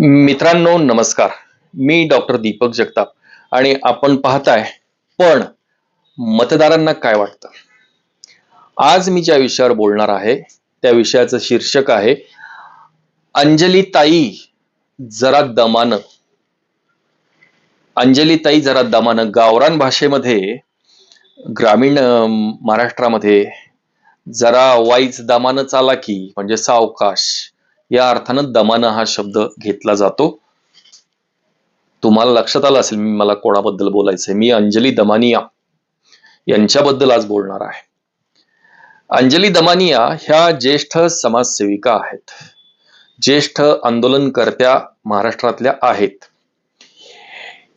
मित्रांनो नमस्कार. मी डॉक्टर दीपक जगताप आणि आपण पाहताय पण मतदारांना काय वाटतं? आज मी ज्या विषयावर बोलणार आहे त्या विषयाचं शीर्षक आहे अंजली ताई जरा दमानं. अंजली ताई जरा दमानं. गावरान भाषेमध्ये ग्रामीण महाराष्ट्रामध्ये जरा वाईज दमानं चाला की म्हणजे सावकाश. या अर्थानं दमानं हा शब्द घेतला जातो. तुम्हाला लक्षात आलं असेल मी मला कोणाबद्दल बोलायचंय? मी अंजली दमानिया यांच्याबद्दल आज बोलणार आहे. अंजली दमानिया ह्या ज्येष्ठ समाजसेविका आहेत. ज्येष्ठ आंदोलनकर्त्या महाराष्ट्रातल्या आहेत.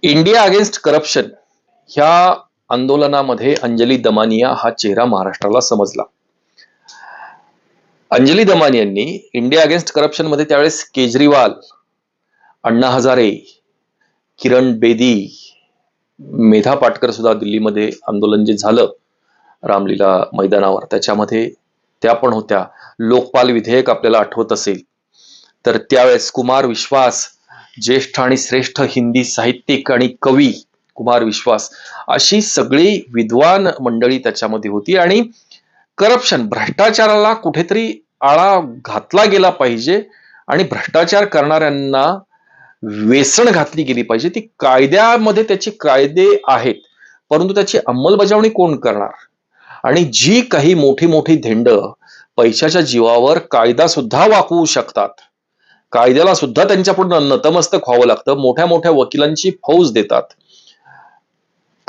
इंडिया अगेन्स्ट करप्शन ह्या आंदोलनामध्ये अंजली दमानिया हा चेहरा महाराष्ट्राला समजला. अंजली दमान यांनी इंडिया अगेन्स्ट करप्शनमध्ये त्यावेळेस केजरीवाल अण्णा हजारे किरण बेदी मेधा पाटकर सुद्धा दिल्लीमध्ये आंदोलन जे झालं रामलीला मैदानावर त्याच्यामध्ये त्या पण होत्या. लोकपाल विधेयक आपल्याला आठवत असेल. तर त्यावेळेस कुमार विश्वास ज्येष्ठ आणि श्रेष्ठ हिंदी साहित्यिक आणि कवी कुमार विश्वास अशी सगळी विद्वान मंडळी त्याच्यामध्ये होती. आणि करप्शन भ्रष्टाचाराला कुठेतरी आळा घातला गेला पाहिजे आणि भ्रष्टाचार करणाऱ्यांना वेसण घातली गेली पाहिजे. ती कायद्यामध्ये त्याचे कायदे आहेत परंतु त्याची अंमलबजावणी कोण करणार? आणि जी काही मोठी मोठी धेंड पैशाच्या जीवावर कायदा सुद्धा वाकवू शकतात. कायद्याला सुद्धा त्यांच्या पुढे नतमस्तक व्हावं लागतं. मोठ्या मोठ्या वकिलांची फौज देतात.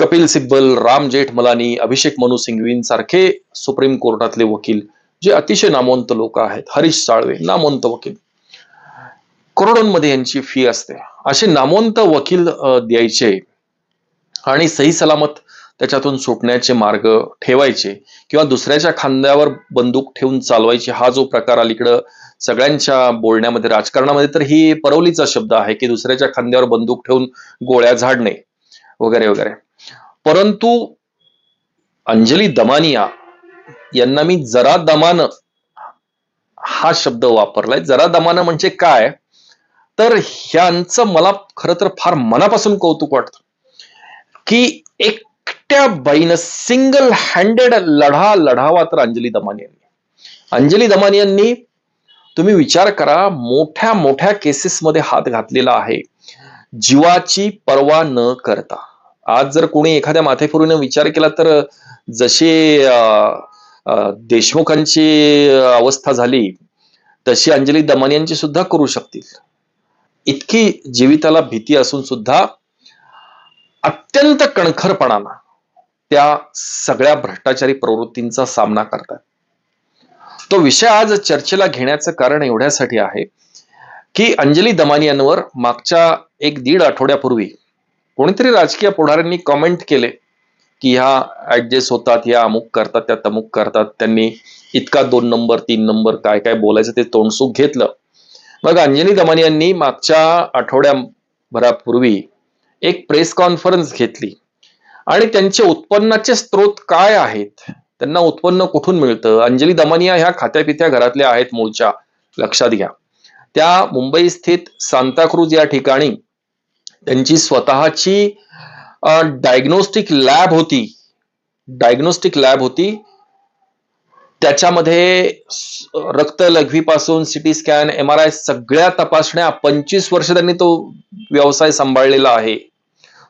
कपिल सिब्बल राम जेठमलानी अभिषेक मनु सिंघवीन सारखे सुप्रीम कोर्टातले वकील जे अतिशय नामवंत लोक आहेत. हरीश साळवे नामवंत वकील. करोडोंमध्ये यांची फी असते. असे नामवंत वकील द्यायचे आणि सही सलामत त्याच्यातून सुटण्याचे मार्ग ठेवायचे किंवा दुसऱ्याच्या खांद्यावर बंदूक ठेवून चालवायचे हा जो प्रकार अलीकडं सगळ्यांच्या बोलण्यामध्ये राजकारणामध्ये तर ही परवलीचा शब्द आहे की दुसऱ्याच्या खांद्यावर बंदूक ठेवून गोळ्या झाडणे वगैरे वगैरे. परंतु अंजली दमानिया यांना मी जरा दमान हा शब्द वापरलाय. जरा दमान म्हणजे काय? तर ह्यांचं मला खर तर फार मनापासून कौतुक वाटतं की एकट्या बाईनं सिंगल हँडेड लढा लढावा तर अंजली दमानी यांनी. अंजली दमानी यांनी तुम्ही विचार करा मोठ्या मोठ्या केसेसमध्ये हात घातलेला आहे. जीवाची पर्वा न करता. आज जर कोणी एखाद्या माथेफुरीने विचार केला तर जशी अं, देशमुखांची अवस्था झाली तशी अंजली दमन यांची सुद्धा करू शकतील. इतकी जीविताला भीती असून सुद्धा अत्यंत कणखरपणानं त्या सगळ्या भ्रष्टाचारी प्रवृत्तींचा सामना करतात. तो विषय आज चर्चेला घेण्याचं कारण एवढ्यासाठी आहे की अंजली दमानी यांवर मागच्या एक दीड आठवड्यापूर्वी कोणीतरी राजकीय पुढाऱ्यांनी कमेंट केले की ह्या ऍडजस्ट होतात ह्या अमुक करतात त्या तमुक करतात. त्यांनी इतका दोन नंबर तीन नंबर काय काय बोलायचं ते तोंडसुख घेतलं. मग अंजली दमानी यांनी मागच्या आठवड्याभरापूर्वी एक प्रेस कॉन्फरन्स घेतली. आणि त्यांचे उत्पन्नाचे स्रोत काय आहेत? त्यांना उत्पन्न कुठून मिळतं? अंजली दमानिया ह्या खात्यापित्या घरातल्या आहेत मूळच्या. लक्षात घ्या. त्या मुंबई स्थित सांताक्रूज या ठिकाणी त्यांची स्वतःची डायग्नोस्टिक लॅब होती. डायग्नोस्टिक लॅब होती. त्याच्यामध्ये रक्त लघवीपासून CT scan M R I सगळ्या तपासण्या पंचवीस वर्ष त्यांनी तो व्यवसाय सांभाळलेला आहे.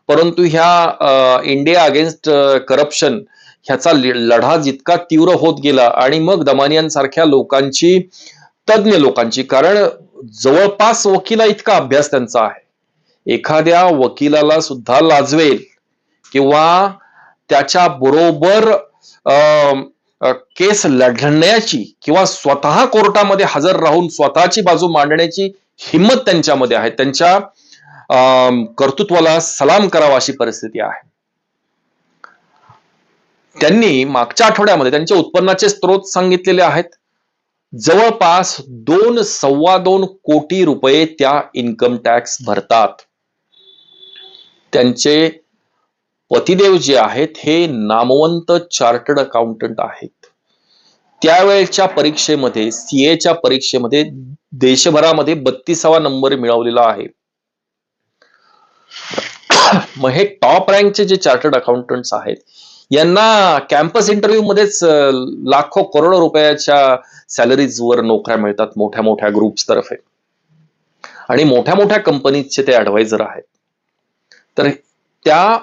परंतु ह्या इंडिया अगेन्स्ट करप्शन ह्याचा लढा जितका तीव्र होत गेला आणि मग दमानियांसारख्या लोकांची तज्ज्ञ लोकांची कारण जवळपास वकिला इतका अभ्यास त्यांचा आहे. एखाद्या वकिलाला सुद्धा लाजवेल किंवा त्याच्या बरोबर अं, केस लढण्याची किंवा स्वतः कोर्टामध्ये हजर राहून स्वतःची बाजू मांडण्याची हिंमत त्यांच्यामध्ये आहे. त्यांच्या अं, कर्तृत्वाला सलाम करावा अशी परिस्थिती आहे. त्यांनी मागच्या आठवड्यामध्ये त्यांच्या उत्पन्नाचे स्रोत सांगितलेले आहेत. जवळपास दोन सव्वा दोन कोटी रुपये त्या इन्कम टॅक्स भरतात. त्यांचे पतिदेव जे आहेत हे नामवंत चार्टर्ड अकाउंटंट आहेत. त्यावेळेच्या परीक्षेमध्ये सीएच्या परीक्षेमध्ये देशभरामध्ये बत्तीसावा नंबर मिळवलेला आहे. मग हे टॉप रँकचे जे चार्टर्ड अकाउंटंट्स आहेत यांना कॅम्पस इंटरव्ह्यू मध्येच लाखो करोडो रुपयाच्या सॅलरीज वर नोकऱ्या मिळतात मोठ्या मोठ्या ग्रुप्स तर्फे. आणि मोठ्या मोठ्या कंपनीजचे ते ऍडवायझर आहेत. तर त्या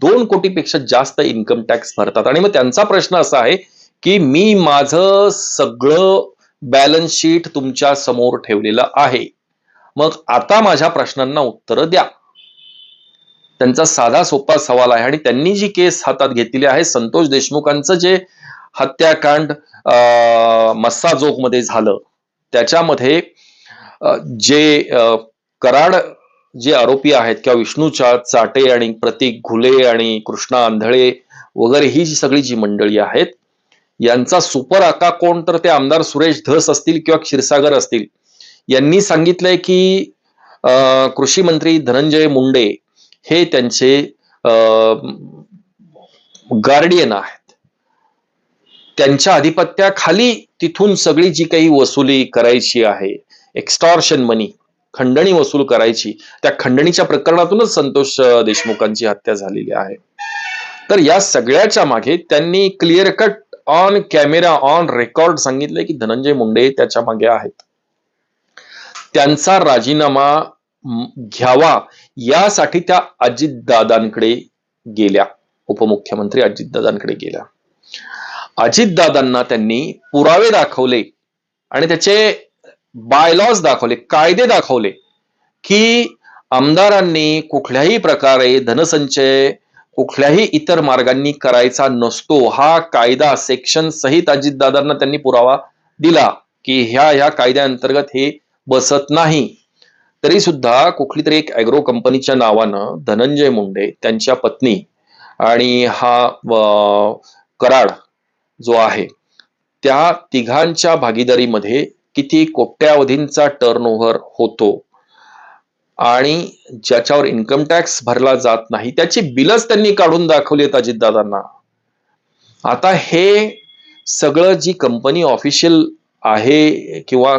दोन कोटीपेक्षा जास्त इन्कम टॅक्स भरतात. आणि मग त्यांचा प्रश्न असा आहे की मी माझं सगळं बॅलन्स शीट तुमच्यासमोर ठेवलेलं आहे. मग आता माझ्या प्रश्नांना उत्तरं द्या. त्यांचा साधा सोपा सवाल आहे आणि त्यांनी जी केस हातात घेतलेली आहे संतोष देशमुखांचं जे हत्याकांड मस्साजोगमध्ये झालं त्याच्यामध्ये जे कराड जे आरोपी आहेत किंवा विष्णूच्या चाटे आणि प्रतीक घुले आणि कृष्णा आंधळे वगैरे ही जी सगळी जी मंडळी आहेत यांचा सुपर आका कोण? तर ते आमदार सुरेश धस असतील किंवा क्षीरसागर असतील. यांनी सांगितलंय की कृषी मंत्री धनंजय मुंडे हे त्यांचे गार्डियन आहेत. त्यांच्या आधिपत्याखाली तिथून सगळी जी काही वसुली करायची आहे एक्स्टॉर्शन मनी खंडणी वसूल करायची त्या खंडणीच्या प्रकरणातूनच संतोष देशमुखांची हत्या झालेली आहे. तर या सगळ्याच्या मागे त्यांनी clear cut on camera on record सांगितले की धनंजय मुंडे त्याच्यामागे आहेत. त्यांचा राजीनामा घ्यावा यासाठी त्या अजितदादांकडे गेल्या. उपमुख्यमंत्री अजितदादांकडे गेल्या. अजितदादांना त्यांनी पुरावे दाखवले आणि त्याचे बायलॉज दाखवले कायदे दाखवले की आमदारांनी कुठल्याही प्रकारे धनसंचय कुठल्याही इतर मार्गांनी करायचा नसतो हा कायदा सेक्शन सहित अजितदादांना त्यांनी पुरावा दिला की ह्या ह्या कायद्याअंतर्गत हे बसत नाही. तरी सुद्धा कुठली तरी एक अॅग्रो कंपनीच्या नावानं धनंजय मुंडे त्यांच्या पत्नी आणि हा कराड जो आहे त्या तिघांच्या भागीदारीमध्ये किती कोट्यावधींचा टर्नओव्हर होतो आणि ज्याच्यावर इन्कम टॅक्स भरला जात नाही त्याची बिलच त्यांनी काढून दाखवली आहेत अजितदादांना. आता हे सगळं जी कंपनी ऑफिशियल आहे किंवा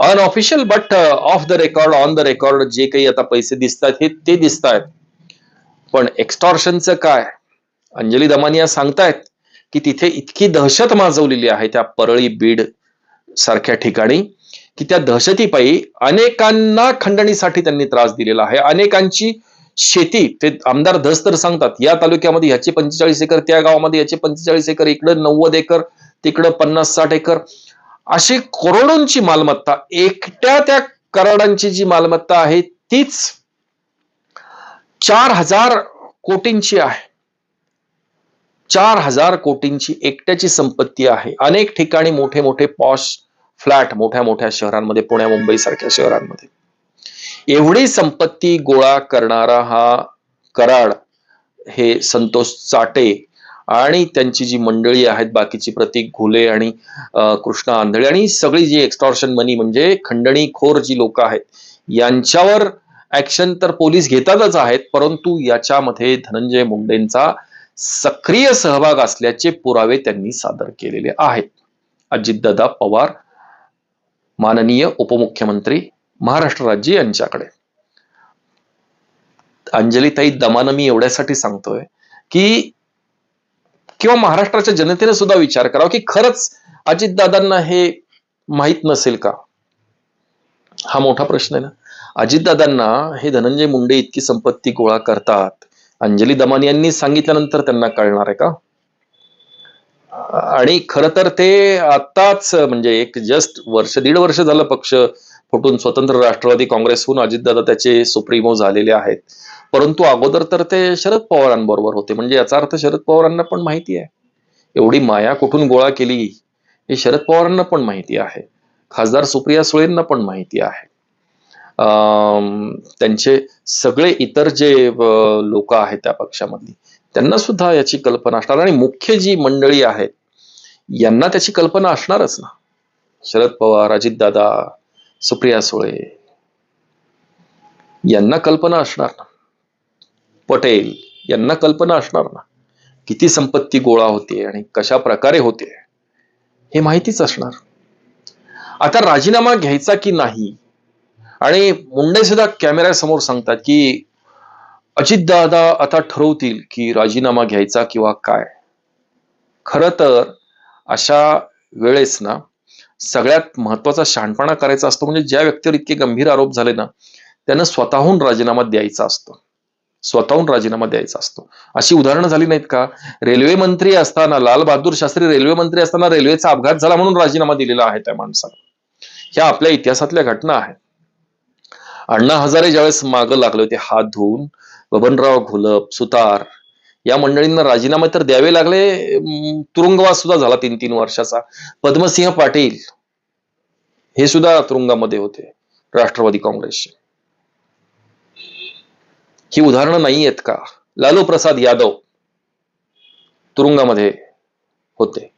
unofficial but off the record on the record जे काही आता पैसे दिसतात हे ते दिसत आहेत पण एक्स्टॉर्शनचं काय? अंजली दमानिया सांगतायत की तिथे इतकी दहशत माजवलेली आहे त्या परळी बीड सारख्या ठिकाणी की त्या दहशतीपायी अनेकांना खंडणीसाठी त्यांनी त्रास दिलेला आहे. अनेकांची शेती ते आमदार धस तर सांगतात या तालुक्यामध्ये ह्याचे पंचेचाळीस एकर त्या गावामध्ये याचे पंचेचाळीस एकर इकडं नव्वद एकर तिकडं पन्नास साठ एकर. अशी करोडोंची मालमत्ता एकट्या त्या कराडांची जी मालमत्ता आहे तीच चार हजार कोटींची आहे. चार हजार कोटींची एकट्याची संपत्ती आहे. अनेक ठिकाणी मोठे मोठे पॉश फ्लॅट मोठ्या मोठ्या शहरांमध्ये पुण्या मुंबई सारख्या शहरांमध्ये. एवढी संपत्ती गोळा करणारा हा कराड हे संतोष चाटे आणि त्यांची जी मंडळी आहेत बाकीची प्रतीक घुले आणि कृष्णा आंधळे आणि सगळी जी एक्स्टॉर्शन मनी म्हणजे खंडणीखोर जी लोक आहेत यांच्यावर ऍक्शन तर पोलीस घेतातच आहेत परंतु याच्यामध्ये धनंजय मुंडेंचा सक्रिय सहभाग असल्याचे पुरावे त्यांनी सादर केलेले आहेत. अजितदादा पवार माननीय उपमुख्यमंत्री महाराष्ट्र राज्य यांच्याकडे. अंजलीताई दमानं मी एवढ्यासाठी सांगतोय की किंवा महाराष्ट्राच्या जनतेने सुद्धा विचार करावा की खरंच अजितदादांना हे माहीत नसेल का? हा मोठा प्रश्न आहे ना. अजितदादांना हे धनंजय मुंडे इतकी संपत्ती गोळा करतात. अंजली दमानी यांनी सांगितल्यानंतर त्यांना कळणार आहे का? आणि खर तर ते आताच म्हणजे एक जस्ट वर्ष दीड वर्ष झालं पक्ष फुटून स्वतंत्र राष्ट्रवादी काँग्रेसहून अजितदादा त्याचे सुप्रीमो झालेले आहेत. परंतु अगोदर तर ते शरद पवारांबरोबर होते. म्हणजे याचा अर्थ शरद पवारांना पण माहिती आहे. एवढी माया कुठून गोळा केली हे शरद पवारांना पण माहिती आहे. खासदार सुप्रिया सुळेंना पण माहिती आहे. अं, त्यांचे सगळे इतर जे लोक आहेत त्या पक्षामधली त्यांना सुद्धा याची कल्पना असणार आणि मुख्य जी मंडळी आहेत यांना त्याची कल्पना असणारच ना. शरद पवार अजितदादा सुप्रिया सुळे यांना कल्पना असणार ना. पटेल यांना कल्पना असणार ना. किती संपत्ती गोळा होते आणि कशा प्रकारे होते हे माहितीच असणार. आता राजीनामा घ्यायचा की नाही? आणि मुंडे सुद्धा कॅमेऱ्यासमोर सांगतात की अजितदादा आता ठरवतील की राजीनामा घ्यायचा किंवा काय. खर तर अशा वेळेस ना सगळ्यात महत्त्वाचा शहाणपणा करायचा असतो म्हणजे ज्या व्यक्तीवर इतके गंभीर आरोप झाले ना त्यांना स्वतःहून राजीनामा द्यायचा असतो. स्वतःहून राजीनामा द्यायचा असतो. अशी उदाहरणं झाली नाहीत का? रेल्वे मंत्री असताना लाल बहादूर शास्त्री रेल्वे मंत्री असताना रेल्वेचा अपघात झाला म्हणून राजीनामा दिलेला आहे त्या माणसाला ह्या आपल्या इतिहासातल्या घटना आहेत. अण्णा हजारे ज्यावेळेस मागं लागले होते हात धुवून बबनराव घोलप सुतार या मंडळींना राजीनामे तर द्यावे लागले. तुरुंगवास सुद्धा झाला तीन तीन वर्षाचा. पद्मसिंह पाटील हे सुद्धा तुरुंगामध्ये होते राष्ट्रवादी काँग्रेसचे. ही उदाहरणं नाही आहेत का? लालू प्रसाद यादव तुरुंगामध्ये होते.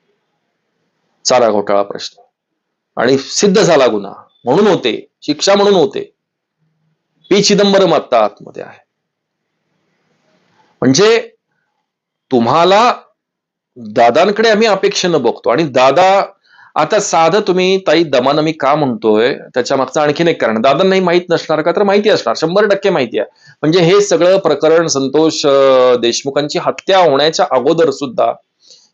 चारा घोटाळा प्रश्न. आणि सिद्ध झाला गुन्हा. म्हणून होते शिक्षा म्हणून होते. पी चिदंबरम आता आतमध्ये आहे. म्हणजे तुम्हाला दादांकडे आम्ही अपेक्षेनं बघतो. आणि दादा आता साधं तुम्ही ताई दमानं मी का म्हणतोय त्याच्या मागचं आणखीन एक कारण. दादांनाही माहीत नसणार का? तर माहिती असणार. शंभर टक्के माहिती आहे. म्हणजे हे सगळं प्रकरण संतोष देशमुखांची हत्या होण्याच्या अगोदर सुद्धा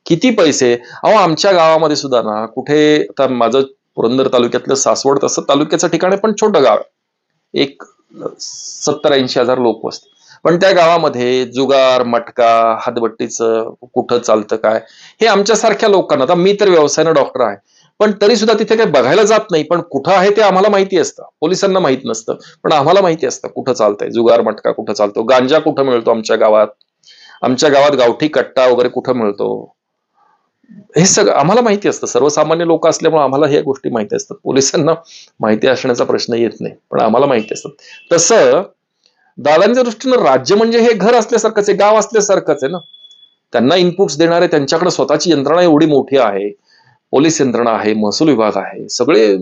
किती पैसे? अहो आमच्या गावामध्ये सुद्धा ना कुठे आता माझं पुरंदर तालुक्यातलं सासवड तसं तालुक्याचं ठिकाण आहे पण छोटं गाव आहे. एक सत्तर ऐंशी हजार लोक वसते पण त्या गावामध्ये जुगार मटका हातबट्टीचं कुठं चालतं काय हे आमच्यासारख्या लोकांना आता मी तर व्यवसायानं डॉक्टर आहे पण तरी सुद्धा तिथे काही बघायला जात नाही पण कुठं आहे ते आम्हाला माहिती असतं. पोलिसांना माहीत नसतं पण आम्हाला माहिती असतं कुठं चालतंय जुगार मटका कुठं चालतो गांजा कुठं मिळतो आमच्या गावात आमच्या गावात गावठी कट्टा वगैरे कुठं मिळतो. हे सगळं आम्हाला माहिती असतं सर्वसामान्य लोक असल्यामुळे आम्हाला ह्या गोष्टी माहिती असतात पोलिसांना माहिती असण्याचा प्रश्न येत नाही पण आम्हाला माहिती असतात तसं दादांच्या दृष्टीनं राज्य म्हणजे हे घर असल्यासारखंच आहे गाव असल्यासारखंच आहे ना? त्यांना इनपुट्स देणारे त्यांच्याकडे स्वतःची यंत्रणा एवढी मोठी आहे. पोलीस यंत्रणा आहे महसूल विभाग आहे. सगळे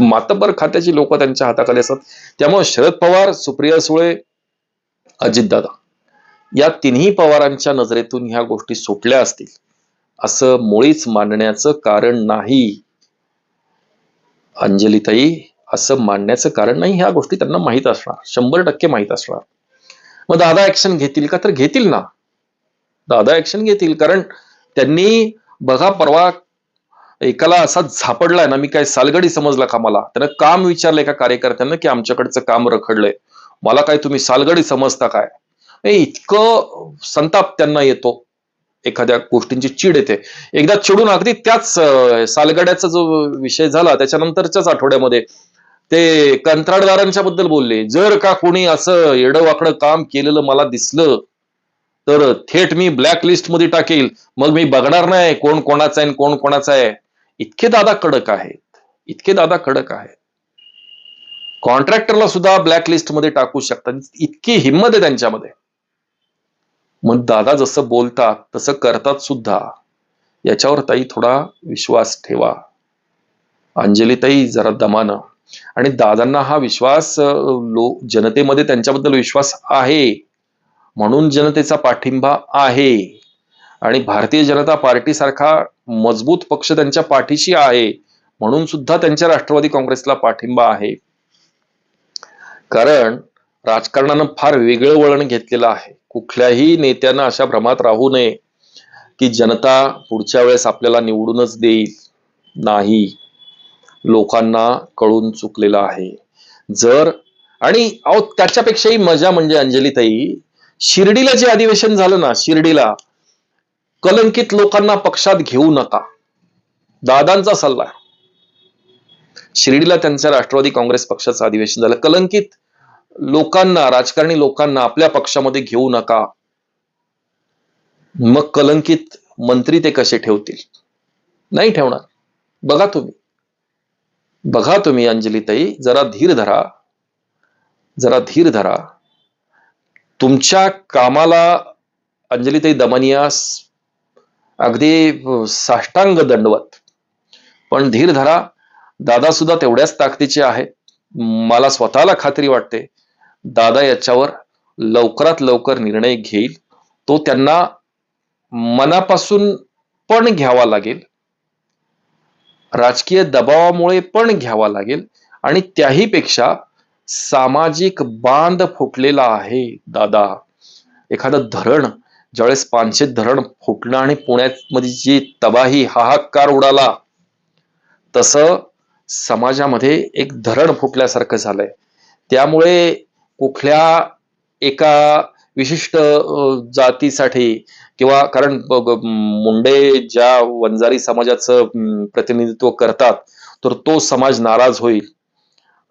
मातबर खात्याची लोक त्यांच्या हाताखाली असतात. त्यामुळे शरद पवार सुप्रिया सुळे अजितदादा या तिन्ही पवारांच्या नजरेतून ह्या गोष्टी सुटल्या असतील. असं मुळीच मानण्याचं कारण नाही. अंजलीताई असं मानण्याचं कारण नाही ह्या गोष्टी त्यांना माहीत असणार. शंभर टक्के माहीत असणार. मग दादा ऍक्शन घेतील का? तर घेतील ना. दादा ऍक्शन घेतील. कारण त्यांनी बघा परवा एकाला असा झापडलाय ना मी काय सालगडी समजला का मला? त्यानं काम विचारलंय का कार्यकर्त्यांना की आमच्याकडचं काम रखडलंय. मला काय तुम्ही सालगडी समजता काय? इतकं संताप त्यांना येतो. एखाद्या गोष्टींची चीड येते. एकदा चिडून अगदी त्याच सालगड्याचा जो विषय झाला त्याच्यानंतरच्याच आठवड्यामध्ये ते कंत्राटदारांच्या बद्दल बोलले. जर का कोणी असं येडवाकडं काम केलेलं मला दिसलं तर थेट मी ब्लॅक लिस्टमध्ये टाकेल. मग मी बघणार नाही कोण कोणाचा आहे कोण कोणाचा आहे. इतके दादा कडक आहेत. इतके दादा कडक आहेत. कॉन्ट्रॅक्टरला सुद्धा ब्लॅक लिस्टमध्ये टाकू शकतात. इतकी हिंमत आहे त्यांच्यामध्ये. मग दादा जसं बोलतात तसं करतात सुद्धा. याच्यावर ताई थोडा विश्वास ठेवा. अंजलीताई जरा दमानं. आणि दादांना हा विश्वास लो जनतेमध्ये त्यांच्याबद्दल विश्वास आहे. म्हणून जनतेचा पाठिंबा आहे. आणि भारतीय जनता पार्टी सारखा मजबूत पक्ष त्यांच्या पाठीशी आहे. म्हणून सुद्धा त्यांच्या राष्ट्रवादी काँग्रेसला पाठिंबा आहे. कारण राजकारणानं फार वेगळं वळण घेतलेलं आहे. कुठल्याही नेत्यानं अशा भ्रमात राहू नये की जनता पुढच्या वेळेस आपल्याला निवडूनच देईल. नाही. लोकांना कळून चुकलेलं आहे. जर आणि अहो त्याच्यापेक्षाही मजा म्हणजे अंजलीताई शिर्डीला जे अधिवेशन झालं ना शिर्डीला कलंकित लोकांना पक्षात घेऊ नका. दादांचा सल्ला. शिर्डीला त्यांच्या राष्ट्रवादी काँग्रेस पक्षाचं अधिवेशन झालं. कलंकित लोकांना राजकारणी लोकांना आपल्या पक्षामध्ये घेऊ नका. मग कलंकित मंत्री ते कसे ठेवतील? नाही ठेवणार. बघा तुम्ही. बघा तुम्ही अंजलीताई जरा धीर धरा. जरा धीर धरा. तुमच्या कामाला अंजलीताई दमनियास अगदी साष्टांग दंडवत. पण धीर धरा. दादा सुद्धा तेवढ्याच ताकदीचे आहेत. मला स्वतःला खात्री वाटते. दादा याच्यावर लवकरात लवकर निर्णय घेईल. तो त्यांना मनापासून पण घ्यावा लागेल. राजकीय दबावामुळे पण घ्यावा लागेल आणि त्याही पेक्षा सामाजिक बांध फुटलेला आहे दादा. एखादं धरण ज्यावेळेस पानशेत धरण फुटलं आणि पुण्यामध्ये जी तबाही हाहाकार उडाला तसं समाजामध्ये एक धरण फुटल्यासारखं झालंय. त्यामुळे कुठल्या एका विशिष्ट जातीसाठी किंवा कारण मुंडे ज्या वंजारी समाजाचं प्रतिनिधित्व करतात तर तो समाज नाराज होईल.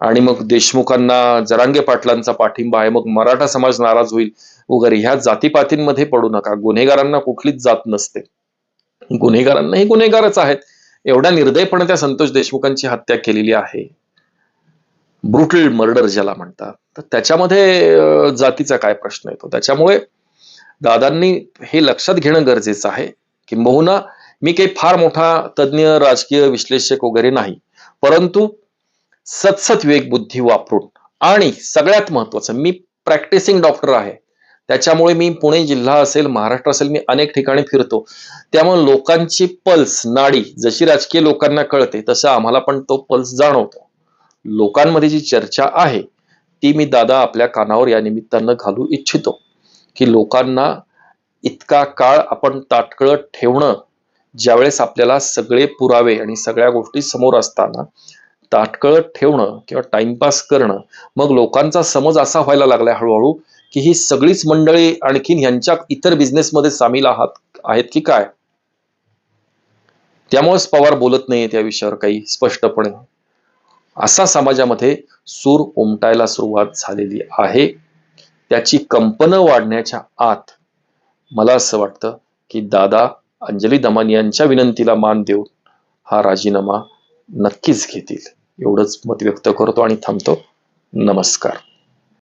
आणि मग देशमुखांना जरांगे पाटलांचा पाठिंबा आहे मग मराठा समाज नाराज होईल. वगैरे ह्या जातीपातींमध्ये पडू नका. गुन्हेगारांना कुठलीच जात नसते. गुन्हेगारांनाही गुन्हेगारच आहेत. एवढ्या निर्दयपणे त्या संतोष देशमुखांची हत्या केलेली आहे. ब्रुटल मर्डर ज्याला म्हणतात. तर त्याच्यामध्ये जातीचा काय प्रश्न येतो? त्याच्यामुळे दादांनी हे लक्षात घेणं गरजेचं आहे किंबहुना मी काही फार मोठा तज्ज्ञ राजकीय विश्लेषक वगैरे नाही परंतु सतसत विवेकबुद्धी वापरून आणि सगळ्यात महत्वाचं मी प्रॅक्टिसिंग डॉक्टर आहे. त्याच्यामुळे मी पुणे जिल्हा असेल महाराष्ट्र असेल मी अनेक ठिकाणी फिरतो. त्यामुळे लोकांची पल्स नाडी जशी राजकीय लोकांना कळते तसं आम्हाला पण तो पल्स जाणवतो. लोकांमध्ये जी चर्चा आहे ती मी दादा आपल्या कानावर या निमित्तानं घालू इच्छितो. की लोकांना इतका काळ आपण ताटकळत ठेवणं ज्यावेळेस आपल्याला सगळे पुरावे आणि सगळ्या गोष्टी समोर असताना ताटकळत ठेवणं किंवा टाइमपास करणं मग लोकांचा समज असा व्हायला लागलाय हळूहळू की ही सगळीच मंडळी आणखीन ह्यांच्या इतर बिझनेसमध्ये सामील आहात आहेत की काय? त्यामुळेच पवार बोलत नाहीये त्या विषयावर काही स्पष्टपणे. असा समाजामध्ये सूर उमटायला सुरुवात झालेली आहे. त्याची कंपनं वाढण्याच्या आत मला असं वाटतं की दादा अंजली दमान यांच्या विनंतीला मान देऊन हा राजीनामा नक्कीच घेतील. एवढंच मत व्यक्त करतो आणि थांबतो. नमस्कार.